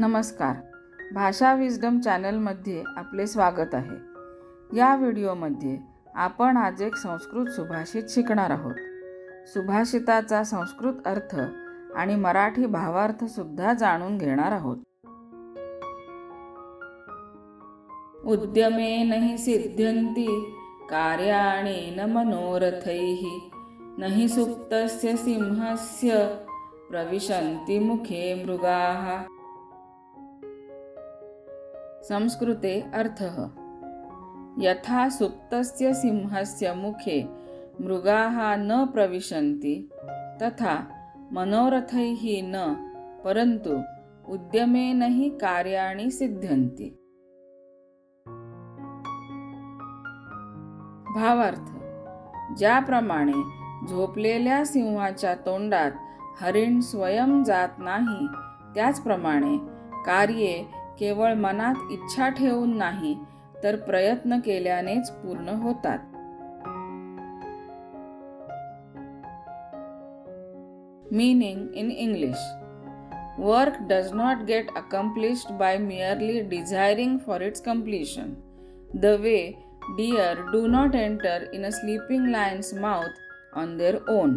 नमस्कार. भाषा विजडम चॅनलमध्ये आपले स्वागत आहे. या व्हिडिओमध्ये आपण आज एक संस्कृत सुभाषित शिकणार आहोत. सुभाषिताचा संस्कृत अर्थ आणि मराठी भावार्थसुद्धा जाणून घेणार आहोत. उद्यमेन हि सिद्ध्यन्ति कार्याणेन न मनोरथैः। न हि सुप्तस्य सिंहस्य प्रविशन्ति मुखे मृगाः। संस्कृते अर्थः। यथा सुप्तस्य सिंहस्य मुखे मृगाः न प्रविशन्ति तथा मनोरथैः न परन्तु उद्यमेन हि कार्याणि सिद्ध्यन्ति। भावार्थ। ज्याप्रमाणे झोपलेल्या सिंहाच्या तोंडात हरिण स्वयं जात नाही त्याचप्रमाणे कार्ये केवळ मनात इच्छा ठेवून नाही तर प्रयत्न केल्यानेच पूर्ण होतात. Meaning in English work does not get accomplished by merely desiring for its completion the way deer do not enter in a sleeping lion's mouth on their own